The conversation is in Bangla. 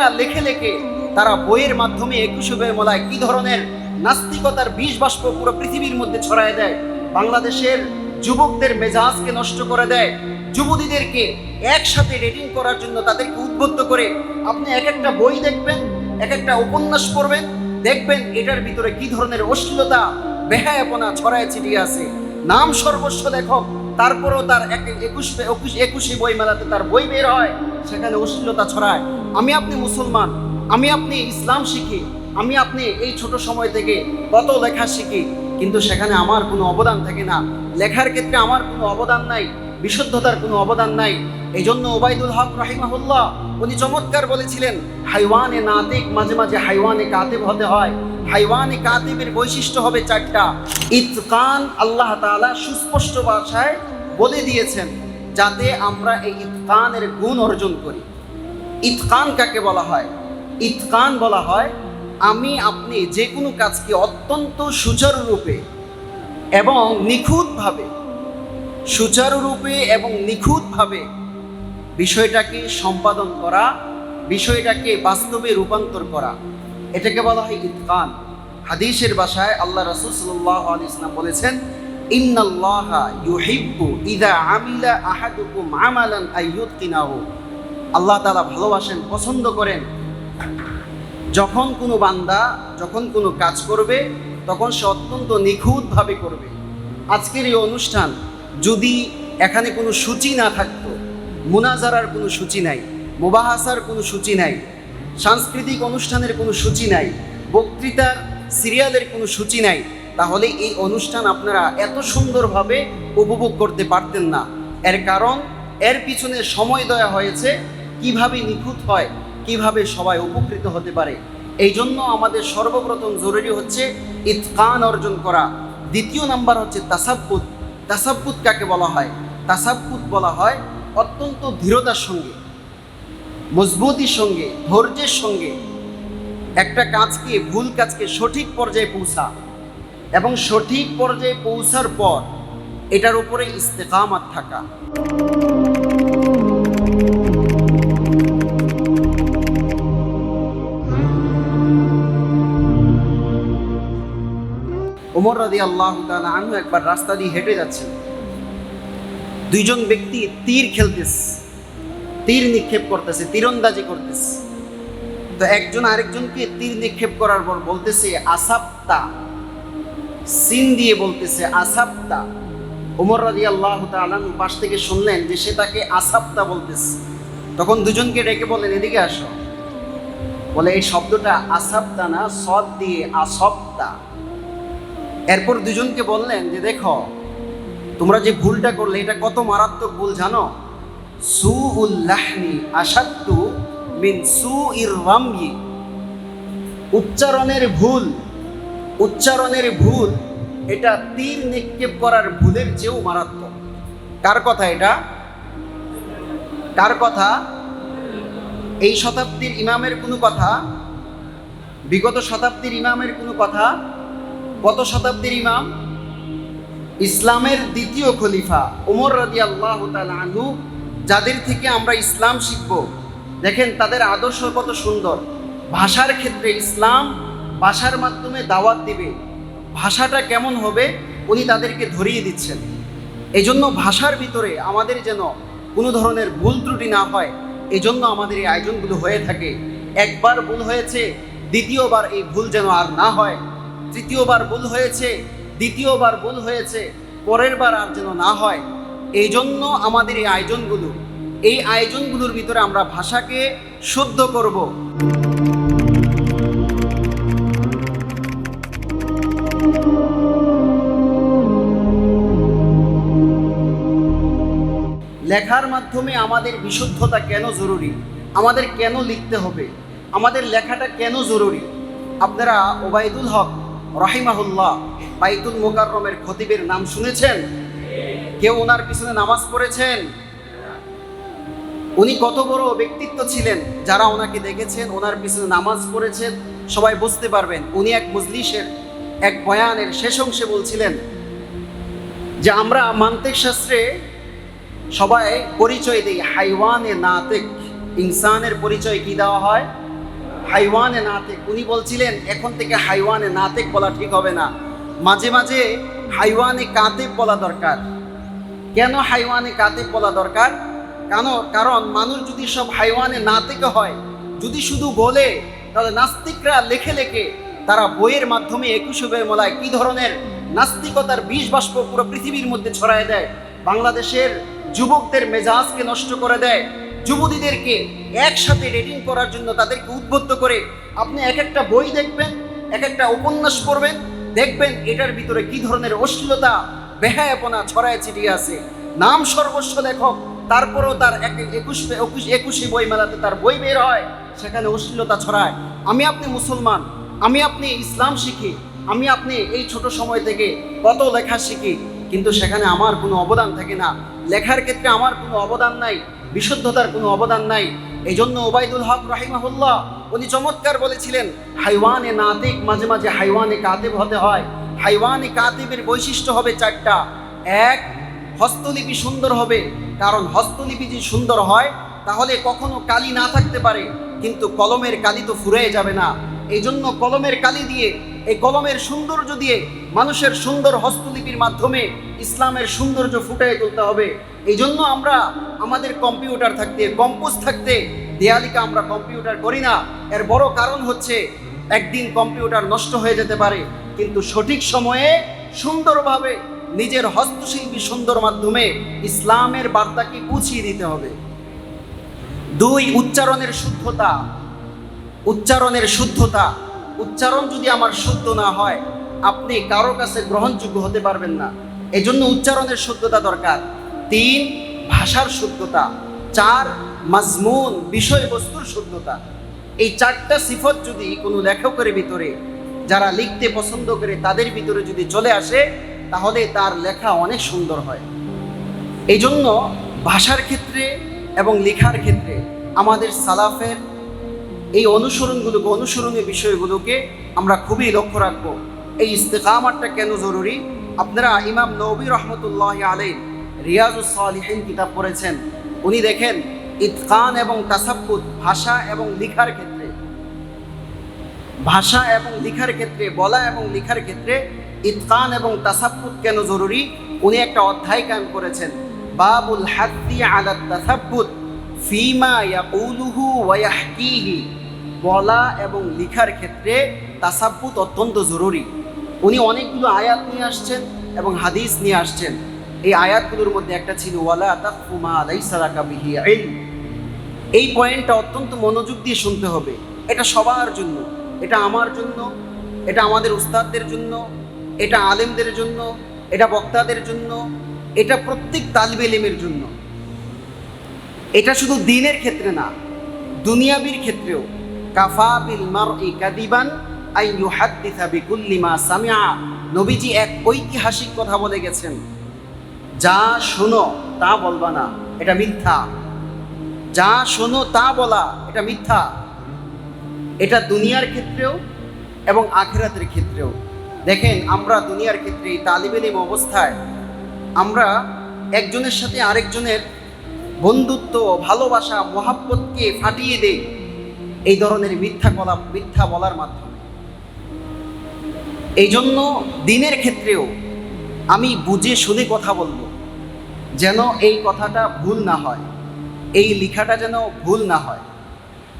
লেখকরা লেখে লেখে তারা বইয়ের মাধ্যমে একুশে মলায় কি ধরনের নাস্তিকতার বিষ বাষ্প পুরো পৃথিবীর মধ্যে ছড়ায় দেয়? বাংলাদেশের যুবকদের মেজাজকে নষ্ট করে দেয়। যুবতীদেরকে একসাথে রেটিং করার জন্য তাদেরকে উদ্বুদ্ধ করে আপনি এক একটা বই দেখবেন এক একটা উপন্যাস পড়বেন, দেখবেন এটার ভিতরে কি ধরনের অশ্লীলতা, বেহায়াপনা ছড়ায় ছিটিয়ে আছে। নাম সর্বস্ব লেখক, তারপরেও তার এক একুশ একুশ, একুশে বই মেলাতে তার বই বের হয়, সেখানে অশ্লীলতা ছড়ায়। আমি আপনি মুসলমান, আমি আপনি ইসলাম শিখি, আমি আপনি এই ছোট সময় থেকে কত লেখা শিখি, কিন্তু সেখানে আমার কোনো অবদান থাকে না। লেখার ক্ষেত্রে আমার কোনো অবদান নাই, বিশুদ্ধতার কোনো অবদান নাই। এই জন্য ওবায়দুল হক রাহিমাহুল্লাহ, উনি চমৎকার বলেছিলেন, হাইওয়ানে নাতিক মাঝে মাঝে হাইওয়ানে কাতিব হতে হয়। হাইওয়ানে কাতিবের বৈশিষ্ট্য হবে চারটা। ইতকান আল্লাহ তাআলা সুস্পষ্ট ভাষায় বলে দিয়েছেন, যাতে আমরা এই ইতকানের গুণ অর্জন করি। ইতকান কাকে বলা হয়? ইতকান বলা হয়, আমি আপনি যে কোনো কাজকে অত্যন্ত সুচারুরূপে এবং নিখুঁতভাবে, সুচারুরূপে এবং নিখুঁতভাবে বিষয়টাকে সম্পাদন করা, বিষয়টাকে বাস্তবে রূপান্তর করা, এটাকে বলা হয় ইতকান। হাদিসের ভাষায় আল্লাহ রসুল সাল্লাহ ইসলাম বলেছেন, ইন্নাল্লাহা ইউহিব্বু ইদা আমিলা আহাদুকুম আমালান আইয়ুতকিনাহু আল্লাহ তাআলা ভালোবাসেন, পছন্দ করেন। যখন কোনো বান্দা যখন কোনো কাজ করবে, তখন সে অত্যন্ত নিখুঁতভাবে করবে। আজকের এই অনুষ্ঠান যদি এখানে কোনো সূচি না থাকতো, মুনাজারার কোনো সূচি নাই, মুবাহাসার কোনো সূচি নাই, সাংস্কৃতিক অনুষ্ঠানের কোনো সূচি নাই, বক্তৃতার, সিরিয়ালের কোনো সূচি নাই, তাহলে এই অনুষ্ঠান আপনারা এত সুন্দরভাবে উপভোগ করতে পারতেন না। এর কারণ, এর পিছনে সময় দেওয়া হয়েছে কীভাবে নিখুঁত হয়, কীভাবে সবাই উপকৃত হতে পারে, এই জন্য আমাদের সর্বপ্রথম জরুরি হচ্ছে ইতকান অর্জন করা। দ্বিতীয় নাম্বার হচ্ছে তাসাব্বুত তাসাব্বুত কাকে বলা হয়? তাসাব্বুত বলা হয় অত্যন্ত দৃঢ়তার সঙ্গে, মজবুতির সঙ্গে, ধৈর্যের সঙ্গে একটা কাজকে, ভুল কাজকে সঠিক পর্যায়ে পৌঁছা এবং সঠিক পর্যায়ে পৌঁছার পর এটার উপরে ইস্তেকামাত থাকা। ওমর রাদি আল্লাহ আনু একবার রাস্তা দিয়ে হেঁটে যাচ্ছেন। দুইজন ব্যক্তি তীর খেলতেছে, তীর নিক্ষেপ করতেছে, তীরন্দাজি করতেছে। তো একজন আরেকজনকে তীর নিক্ষেপ করার পর বলতেছে আসাপ্তা সিন দিয়ে বলতেছে আসাপ্তা ওমর রাজি আল্লাহ তালান পাশ থেকে শুনলেন যে সে তাকে আসাপ্তা বলতেছে। তখন দুজনকে ডেকে বলেন এদিকে আসো। বলে, এই শব্দটা আসাপ্তা না, সদ দিয়ে আসপ্তা এরপর দুজনকে বললেন যে, দেখো, তোমরা যে ভুলটা করলে, এটা কত মারাত্মক ভুল জানো? সু উল্লাহনি আসাত্তু মিন সু ইর রামই উচ্চারণের ভুল উচ্চারণের ভুল, এটা তীর নিক্ষেপ করার ভুলের চেয়েও মারাত্মক। কার কথা এটা? কার কথা? এই শতাব্দীর ইমামের কোনো কথা? বিগত শতাব্দীর ইমামের কোনো কথা? কত শতাব্দীর ইমাম? ইসলামের দ্বিতীয় খলিফা ওমর রাজি আল্লাহ আনহু, যাদের থেকে আমরা ইসলাম শিখব। দেখেন, তাদের আদর্শ কত সুন্দর। ভাষার ক্ষেত্রে ইসলাম ভাষার মাধ্যমে দাওয়াত দিবে। ভাষাটা কেমন হবে, উনি তাদেরকে ধরিয়ে দিচ্ছেন। এই জন্য ভাষার ভিতরে আমাদের যেন কোনো ধরনের ভুল ত্রুটি না হয় এই জন্য আমাদের এই আয়োজনগুলো হয়ে থাকে। একবার ভুল হয়েছে, দ্বিতীয়বার এই ভুল যেন আর না হয়। তৃতীয়বার ভুল হয়েছে, দ্বিতীয়বার ভুল হয়েছে পরের বার আর যেন না হয়। এই জন্য আমাদের এই আয়োজনগুলো, এই আয়োজনগুলোর ভিতরে আমরা ভাষাকে শুদ্ধ করব। লেখার মাধ্যমে আমাদের বিশুদ্ধতা কেন জরুরি? আমাদের কেন লিখতে হবে? আমাদের লেখাটা কেন জরুরি? আপনারা ওবায়দুল হক রাহিমাহুল্লাহ, বাইতুল মোকাররমের খতিবের নাম শুনেছেন? কেউ ওনার পিছনে নামাজ পড়েছেন? উনি কত বড় ব্যক্তিত্ব ছিলেন, যারা ওনাকে দেখেছেন, ওনার পিছনে নামাজ পড়েছেন, সবাই বুঝতে পারবেন। উনি এক মজলিসের, এক বয়ানের শেষ অংশে বলছিলেন যে, আমরা মান্তিক শাস্ত্রে সবাই পরিচয় দিই, হাইওয়ানে নাতেক, ইনসানের পরিচয় কি দেওয়া হয়? হাইওয়ানে নাতেক। উনি বলছিলেন, এখন থেকে হাইওয়ানে নাতেক বলা ঠিক হবে না। মাঝে মাঝে হাইওয়ানে কাতেব বলা দরকার। কেন হাইওয়ানে কাতেব বলা দরকার? কেন? কারণ মানুষ যদি সব হাইওয়ানে নাতেকে হয়, যদি শুধু বলে, তাহলে নাস্তিকরা লেখে লেখে তারা বইয়ের মাধ্যমে একুশে মোলায় কি ধরনের নাস্তিকতার বিষ বাষ্প পুরো পৃথিবীর মধ্যে ছড়ায় দেয়? বাংলাদেশের যুবকদের মেজাজকে নষ্ট করে দেয়। যুবতীদেরকে একসাথে রেটিং করার জন্য তাদেরকে উদ্বুদ্ধ করে আপনি এক একটা বই দেখবেন এক একটা উপন্যাস পড়বেন, দেখবেন এটার ভিতরে কি ধরনের অশ্লীলতা, বেহায়াপনা ছড়ায় ছিটিয়ে আছে। নাম সর্বস্ব লেখক, তারপরেও তার এক একুশ একুশ, একুশে বই মেলাতে তার বই বের হয়, সেখানে অশ্লীলতা ছড়ায়। আমি আপনি মুসলমান, আমি আপনি ইসলাম শিখি, আমি আপনি এই ছোট সময় থেকে কত লেখা শিখি, কিন্তু সেখানে আমার কোনো অবদান থাকে না। লেখার ক্ষেত্রে আমার কোনো অবদান নাই। বিশুদ্ধতার কোনো অবদান নাই। এই জন্য ওবায়দুল হক রাহিমাহুল্লাহ, উনি চমৎকার বলেছিলেন, হাইওয়ানে নাতিক মাঝে মাঝে হাইওয়ানে কাতেব হতে হয়। হাইওয়ানে কাতেবের বৈশিষ্ট্য হবে চারটা। এক, হস্তলিপি সুন্দর হবে। কারণ হস্তলিপি যদি সুন্দর হয়, তাহলে কখনো কালি না থাকতে পারে। কিন্তু কলমের কালি তো ফুরিয়ে যাবে না। এই জন্য কলমের কালি দিয়ে এই কলমের সৌন্দর্য দিয়ে মানুষের সুন্দর হস্তলিপির মাধ্যমে ইসলামের সৌন্দর্য ফুটিয়ে তুলতে হবে। এই জন্য আমরা আমাদের কম্পিউটার থাকতে, কম্পোজ থাকতে দেয়ালিকা আমরা কম্পিউটার করি না। এর বড় কারণ হচ্ছে একদিন কম্পিউটার নষ্ট হয়ে যেতে পারে, কিন্তু সঠিক সময়ে সুন্দরভাবে নিজের হস্তশিল্পী সুন্দর মাধ্যমে ইসলামের বার্তাকে পুছিয়ে দিতে হবে। দুই, উচ্চারণের শুদ্ধতা। উচ্চারণের শুদ্ধতা। উচ্চারণ যদি আমার শুদ্ধ না হয়, আপনি কারও কাছে গ্রহণযোগ্য হতে পারবেন না। এই জন্য উচ্চারণের শুদ্ধতা দরকার। তিন, ভাষার শুদ্ধতা। চার, মাজমুন, বিষয়বস্তুর শুদ্ধতা। এই চারটা সিফত যদি কোনো লেখকের ভিতরে, যারা লিখতে পছন্দ করে তাদের ভিতরে যদি চলে আসে, তাহলে তার লেখা অনেক সুন্দর হয়। এই জন্য ভাষার ক্ষেত্রে এবং লেখার ক্ষেত্রে আমাদের সালাফের এই অনুসরণগুলোকে, অনুসরণীয় বিষয়গুলোকে আমরা খুবই লক্ষ্য রাখব। এই ইস্তেকামারটা কেন জরুরি? আপনারা ইমাম নবী রহমতুল্লাহ আলাই রিয়াজুস সালিহিন কিতাব পড়েছেন। উনি দেখেন, ইতকান এবং তাসাব্বুত ভাষা এবং লিখার ক্ষেত্রে, ভাষা এবং লিখার ক্ষেত্রে, বলা এবং লিখার ক্ষেত্রে ইতকান এবং তাসাব্বুত কেন জরুরি? উনি একটা অধ্যায় কায়েম করেছেন। বাবুল হাদ্দি আলা তাসাব্বুত ফিমা ইয়াকুলুহু ওয়া ইয়াহকিহি। বলা এবং লিখার ক্ষেত্রে তাসাব্বুত অত্যন্ত জরুরি। উনি অনেকগুলো আয়াত নিয়ে আসছেন এবং হাদিস নিয়ে আসছেন। এই আয়াতগুলোর মধ্যে একটা ছিল, ওয়ালা তাকফু মা লাইসা লাকা বিহি এই পয়েন্টটা অত্যন্ত মনোযোগ দিয়ে শুনতে হবে। এটা সবার জন্য। এটা আমার জন্য, এটা আমাদের উস্তাদদের জন্য, এটা আলেমদের জন্য, এটা বক্তাদের জন্য, এটা প্রত্যেক তালবে এলেমের জন্য। এটা শুধু দিনের ক্ষেত্রে না, দুনিয়াবির ক্ষেত্রেও। কাফা বিল মারই কাদিবান আই ইউহাদ্দিসা বিকুল্লি মা সামিআ। নবীজি এক ঐতিহাসিক কথা বলে গেছেন। যা শোনো, তা বলবা না, এটা মিথ্যা। যা শোনো, তা বলা, এটা মিথ্যা। এটা দুনিয়ার ক্ষেত্রেও এবং আখেরাতের ক্ষেত্রেও। দেখেন, আমরা দুনিয়ার ক্ষেত্রে এই তালিবেলিম অবস্থায়, আমরা একজনের সাথে আরেকজনের বন্ধুত্ব, ভালোবাসা, মহাব্বতকে ফাটিয়ে দেই। এই ধরনের মিথ্যা বলা মিথ্যা বলার মাধ্যমে। এই জন্য দিনের ক্ষেত্রেও আমি বুঝে শুনে কথা বলব, যেন এই কথাটা ভুল না হয়, এই লেখাটা যেন ভুল না হয়।